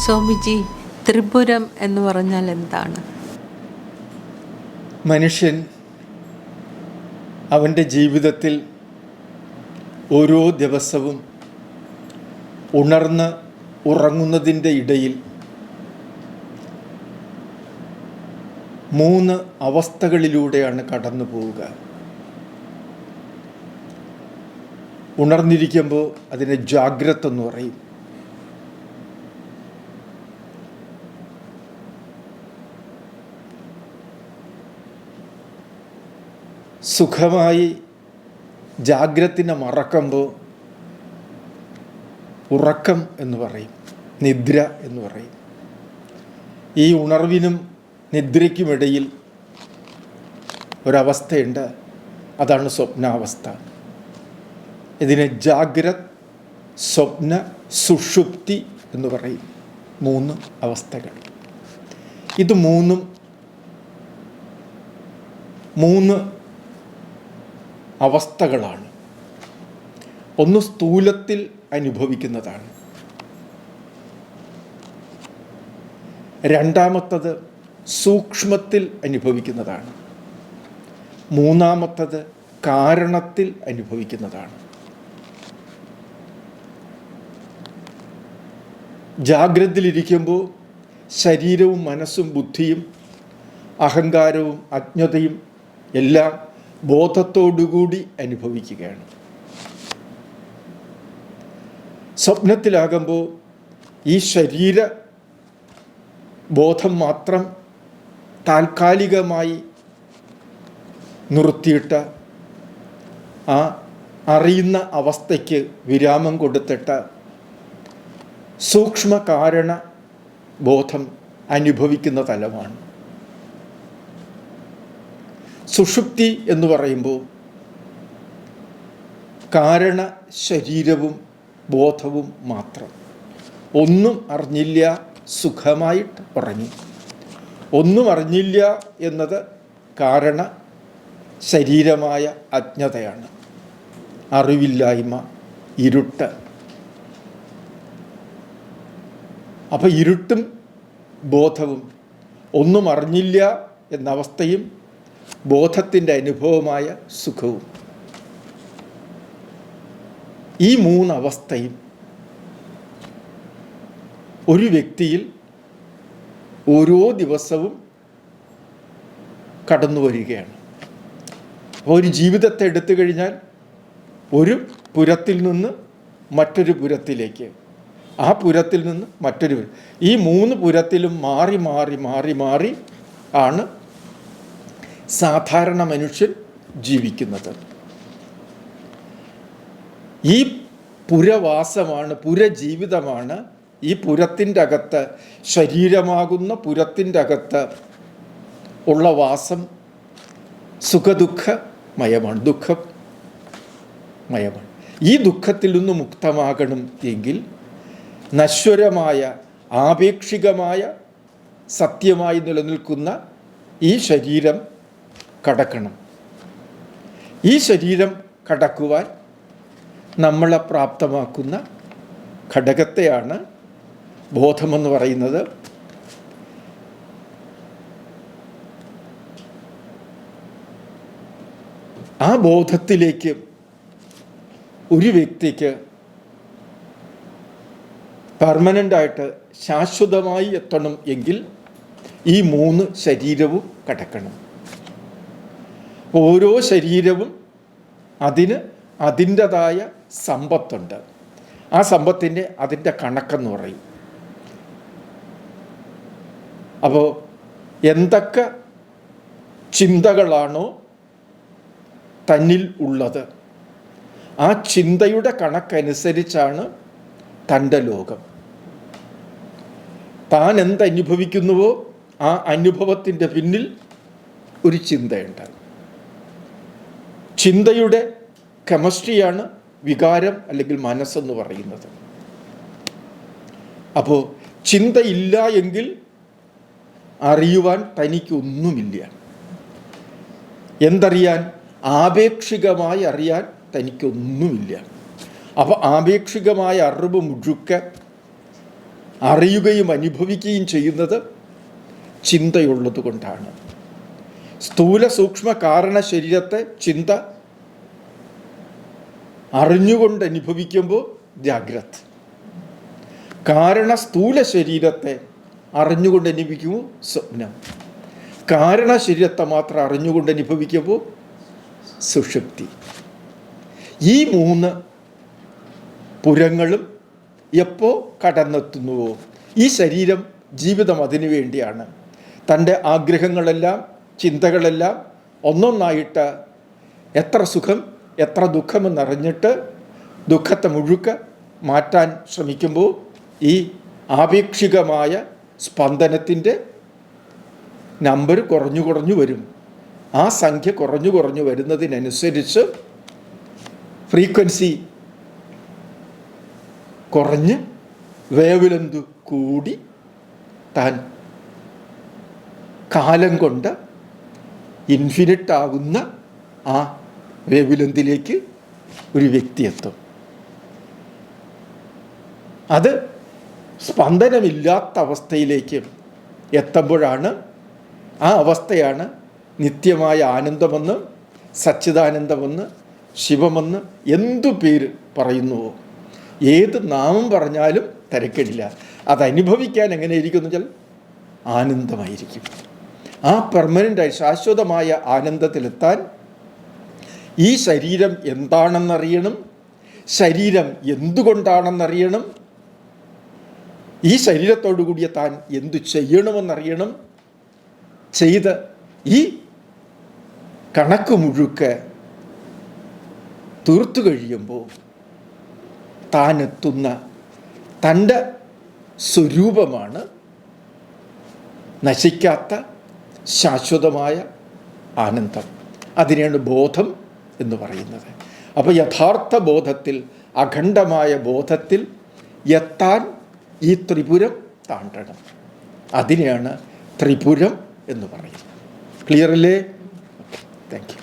സ്വാമിജി ത്രിപുരം എന്ന് പറഞ്ഞാൽ എന്താണ്? മനുഷ്യൻ അവന്റെ ജീവിതത്തിൽ ഓരോ ദിവസവും ഉണർന്ന് ഉറങ്ങുന്നതിന്റെ ഇടയിൽ മൂന്ന് അവസ്ഥകളിലൂടെയാണ് കടന്നു പോവുക. ഉണർന്നിരിക്കുമ്പോൾ അതിനെ ജാഗ്രത എന്ന് പറയും. സുഖമായി ജാഗ്രത്തിനെ മറക്കുമ്പോൾ ഉറക്കം എന്ന് പറയും നിദ്ര എന്ന് പറയും. ഈ ഉണർവിനും നിദ്രയ്ക്കുമിടയിൽ ഒരവസ്ഥയുണ്ട് അതാണ് സ്വപ്നാവസ്ഥ. ഇതിനെ ജാഗ്രത് സ്വപ്ന സുഷുപ്തി എന്ന് പറയും. മൂന്ന് അവസ്ഥകൾ. ഇത് മൂന്നും മൂന്ന് അവസ്ഥകളാണ്. ഒന്ന് സ്ഥൂലത്തിൽ അനുഭവിക്കുന്നതാണ്. രണ്ടാമത്തത് സൂക്ഷ്മത്തിൽ അനുഭവിക്കുന്നതാണ്. മൂന്നാമത്തത് കാരണത്തിൽ അനുഭവിക്കുന്നതാണ്. ജാഗ്രതയിലിരിക്കുമ്പോൾ ശരീരവും മനസ്സും ബുദ്ധിയും അഹങ്കാരവും അജ്ഞതയും എല്ലാം ബോധത്തോടുകൂടി അനുഭവിക്കുകയാണ്. സ്വപ്നത്തിലാകുമ്പോൾ ഈ ശരീര ബോധം മാത്രം താൽക്കാലികമായി നിർത്തിയിട്ട് ആ അറിയുന്ന അവസ്ഥയ്ക്ക് വിരാമം കൊടുത്തിട്ട് സൂക്ഷ്മകാരണ ബോധം അനുഭവിക്കുന്ന തലമാണ്. സുഷുപ്തി എന്ന് പറയുമ്പോൾ കാരണ ശരീരവും ബോധവും മാത്രം. ഒന്നും അറിഞ്ഞില്ല സുഖമായിട്ട് ഉറങ്ങി. ഒന്നും അറിഞ്ഞില്ല എന്നത് കാരണ ശരീരമായ അജ്ഞതയാണ്. അറിവില്ലായ്മ ഇരുട്ട്. അപ്പോൾ ഇരുട്ടും ബോധവും ഒന്നും അറിഞ്ഞില്ല എന്ന അവസ്ഥയും ബോധത്തിന്റെ അനുഭവമായ സുഖവും. ഈ മൂന്നവസ്ഥയും ഒരു വ്യക്തിയിൽ ഓരോ ദിവസവും കടന്നു വരികയാണ്. ഒരു ജീവിതത്തെ എടുത്തു കഴിഞ്ഞാൽ ഒരു പുരത്തിൽ നിന്ന് മറ്റൊരു പുരത്തിലേക്ക്. ആ പുരത്തിൽ നിന്ന് മറ്റൊരു ഈ മൂന്ന് പുരത്തിലും മാറി മാറി മാറി മാറി ആണ് സാധാരണ മനുഷ്യൻ ജീവിക്കുന്നത്. ഈ പുരവാസമാണ് പുരജീവിതമാണ് ഈ പുരത്തിന്റെ അകത്ത് ശരീരമാകുന്ന പുരത്തിന്റെ അകത്ത് ഉള്ള വാസം സുഖദുഃഖമയമാണ് ദുഃഖം മയമാണ് ഈ ദുഃഖത്തിൽ നിന്ന് മുക്തമാകണം എങ്കിൽ നശ്വരമായ ആപേക്ഷികമായ സത്യമായി നിലനിൽക്കുന്ന ഈ ശരീരം കടക്കണം. ഈ ശരീരം കടക്കുവാൻ നമ്മളെ പ്രാപ്തമാക്കുന്ന ഘടകത്തെയാണ് ബോധമെന്ന് പറയുന്നത്. ആ ബോധത്തിലേക്ക് ഒരു വ്യക്തിക്ക് പെർമനന്റായിട്ട് ശാശ്വതമായി എത്തണം എങ്കിൽ ഈ മൂന്ന് ശരീരവും കടക്കണം. ഓരോ ശരീരവും അതിന് അതിന്റെതായ സമ്പത്തുണ്ട്. ആ സമ്പത്തിന്റെ അതിന്റെ കണക്കെന്ന് പറയും. അപ്പോൾ എന്തൊക്കെ ചിന്തകളാണോ തന്നിൽ ഉള്ളത്. ആ ചിന്തയുടെ കണക്കനുസരിച്ചാണ് തന്റെ ലോകം. താൻ എന്തനുഭവിക്കുന്നുവോ ആ അനുഭവത്തിന്റെ പിന്നിൽ ഒരു ചിന്തയുണ്ട്. ചിന്തയുടെ കെമിസ്ട്രിയാണ് വികാരം അല്ലെങ്കിൽ മനസ്സെന്ന് പറയുന്നത്. അപ്പോൾ ചിന്തയില്ല എങ്കിൽ അറിയുവാൻ തനിക്കൊന്നുമില്ല. എന്തറിയാൻ? ആപേക്ഷികമായി അറിയാൻ തനിക്കൊന്നുമില്ല. അപ്പോൾ ആപേക്ഷികമായ അറിവ് മുഴുക്ക അറിയുകയും അനുഭവിക്കുകയും ചെയ്യുന്നത് ചിന്തയുള്ളത് കൊണ്ടാണ് സ്ഥൂല സൂക്ഷ്മ കാരണ ശരീരത്തെ ചിന്ത അറിഞ്ഞുകൊണ്ട് അനുഭവിക്കുമ്പോൾ ജാഗ്രത്. കാരണ സ്ഥൂല ശരീരത്തെ അറിഞ്ഞുകൊണ്ട് അനുഭവിക്കുമ്പോൾ സ്വപ്നം. കാരണ ശരീരത്തെ മാത്രം അറിഞ്ഞുകൊണ്ട് അനുഭവിക്കുമ്പോൾ സുഷുപ്തി. ഈ മൂന്ന് പുരങ്ങളും എപ്പോൾ കടന്നെത്തുന്നുവോ? ഈ ശരീരം ജീവിതം അതിനു വേണ്ടിയാണ്. തന്റെ ആഗ്രഹങ്ങളെല്ലാം ചിന്തകളെല്ലാം ഒന്നൊന്നായിട്ട് എത്ര സുഖം എത്ര ദുഃഖമെന്നറിഞ്ഞിട്ട് ദുഃഖത്തെ മുഴുക്ക മാറ്റാൻ ശ്രമിക്കുമ്പോൾ ഈ ആപേക്ഷികമായ സ്പന്ദനത്തിന്റെ നമ്പർ കുറഞ്ഞു കുറഞ്ഞു വരും. ആ സംഖ്യ കുറഞ്ഞു കുറഞ്ഞു വരുന്നതിനനുസരിച്ച് ഫ്രീക്വൻസി കുറഞ്ഞ് വേവിലെന്തു കൂടി താൻ കാലം കൊണ്ട് ഇൻഫിനിറ്റ് ആകുന്ന ആ വേവലെന്തിലേക്ക് ഒരു വ്യക്തി എത്തും. അത് സ്പന്ദനമില്ലാത്ത അവസ്ഥയിലേക്ക് എത്തുമ്പോഴാണ് ആ അവസ്ഥയാണ് നിത്യമായ ആനന്ദമെന്ന് സച്ചിദാനന്ദമെന്ന് ശിവമെന്ന് എന്തു പേര് പറയുന്നുവോ? ഏത് നാമം പറഞ്ഞാലും തിരക്കിടില്ല. അത് അനുഭവിക്കാൻ എങ്ങനെ ഇരിക്കുന്നു വെച്ചാൽ ആനന്ദമായിരിക്കും. ആ പെർമനന്റായി ശാശ്വതമായ ആനന്ദത്തിലെത്താൻ ഈ ശരീരം എന്താണെന്നറിയണം? ശരീരം എന്തുകൊണ്ടാണെന്നറിയണം? ഈ ശരീരത്തോടു കൂടിയ താൻ എന്തു ചെയ്യണമെന്നറിയണം? ചെയ്ത് ഈ കണക്ക് മുഴുക്ക് തീർത്തു കഴിയുമ്പോൾ താനെത്തുന്ന തന്റെ സ്വരൂപമാണ് നശിക്കാത്ത ശാശ്വതമായ ആനന്ദം. അതിനെയാണ് ബോധം എന്ന് പറയുന്നത്. അപ്പോൾ യഥാർത്ഥ ബോധത്തിൽ അഖണ്ഡമായ ബോധത്തിൽ എത്താൻ ഈ ത്രിപുരം താണ്ടണം. അതിനെയാണ് ത്രിപുരം എന്ന് പറയുന്നത്. ക്ലിയർ അല്ലേ? Thank you